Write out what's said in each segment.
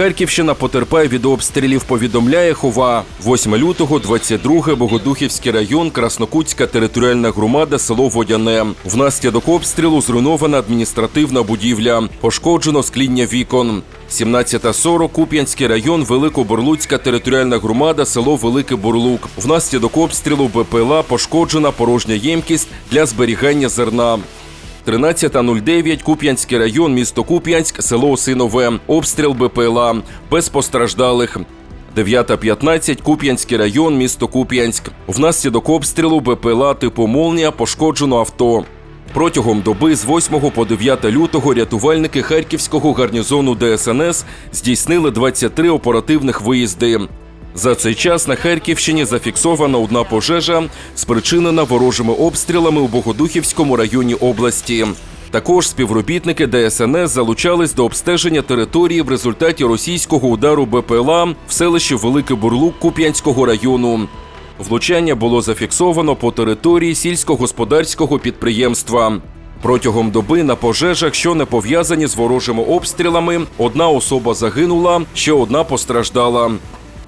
Харківщина потерпає від обстрілів. Повідомляє Хова. 8 лютого, 22 Богодухівський район, Краснокутська територіальна громада, село Водяне. Внаслідок обстрілу зруйнована адміністративна будівля. Пошкоджено скління вікон. 17.40 Куп'янський район, Великобурлуцька територіальна громада, село Великий Бурлук. Внаслідок обстрілу БПЛА пошкоджена порожня ємкість для зберігання зерна. 13.09 Куп'янський район, місто Куп'янськ, село Осинове. Обстріл БПЛА. Без постраждалих. 9.15 Куп'янський район, місто Куп'янськ. Внаслідок обстрілу БПЛА типу «Молнія» пошкоджено авто. Протягом доби з 8 по 9 лютого рятувальники Харківського гарнізону ДСНС здійснили 23 оперативних виїзди. За цей час на Харківщині зафіксована одна пожежа, спричинена ворожими обстрілами у Богодухівському районі області. Також співробітники ДСНС залучались до обстеження території в результаті російського удару БПЛА в селищі Великий Бурлук Куп'янського району. Влучання було зафіксовано по території сільськогосподарського підприємства. Протягом доби на пожежах, що не пов'язані з ворожими обстрілами, одна особа загинула, ще одна постраждала.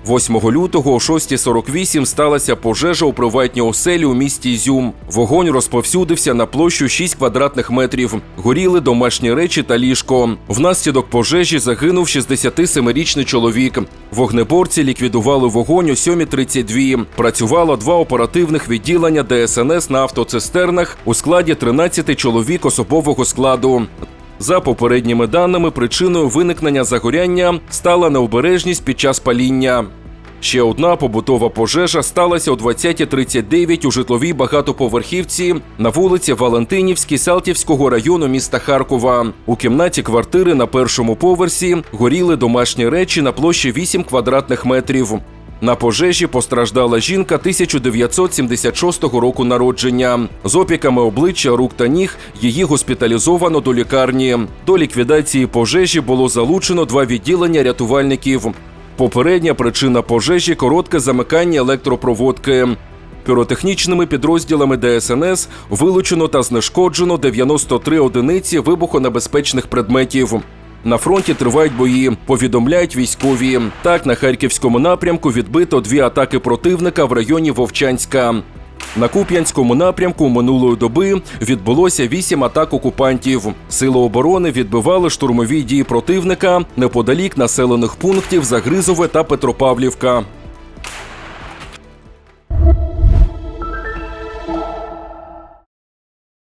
8 лютого о 6.48 сталася пожежа у приватній оселі у місті Ізюм. Вогонь розповсюдився на площу 6 квадратних метрів. Горіли домашні речі та ліжко. Внаслідок пожежі загинув 67-річний чоловік. Вогнеборці ліквідували вогонь о 7.32. Працювало два оперативних відділення ДСНС на автоцистернах у складі 13 чоловік особового складу. За попередніми даними, причиною виникнення загоряння стала необережність під час паління. Ще одна побутова пожежа сталася о 20.39 у житловій багатоповерхівці на вулиці Валентинівській Салтівського району міста Харкова. У кімнаті квартири на першому поверсі горіли домашні речі на площі 8 квадратних метрів. На пожежі постраждала жінка 1976 року народження. З опіками обличчя, рук та ніг її госпіталізовано до лікарні. До ліквідації пожежі було залучено два відділення рятувальників. Попередня причина пожежі коротке замикання електропроводки. Піротехнічними підрозділами ДСНС вилучено та знешкоджено 93 одиниці вибухонебезпечних предметів. На фронті тривають бої, повідомляють військові. Так, на харківському напрямку відбито дві атаки противника в районі Вовчанська. На Куп'янському напрямку минулої доби відбулося вісім атак окупантів. Сили оборони відбивали штурмові дії противника неподалік населених пунктів Загризове та Петропавлівка.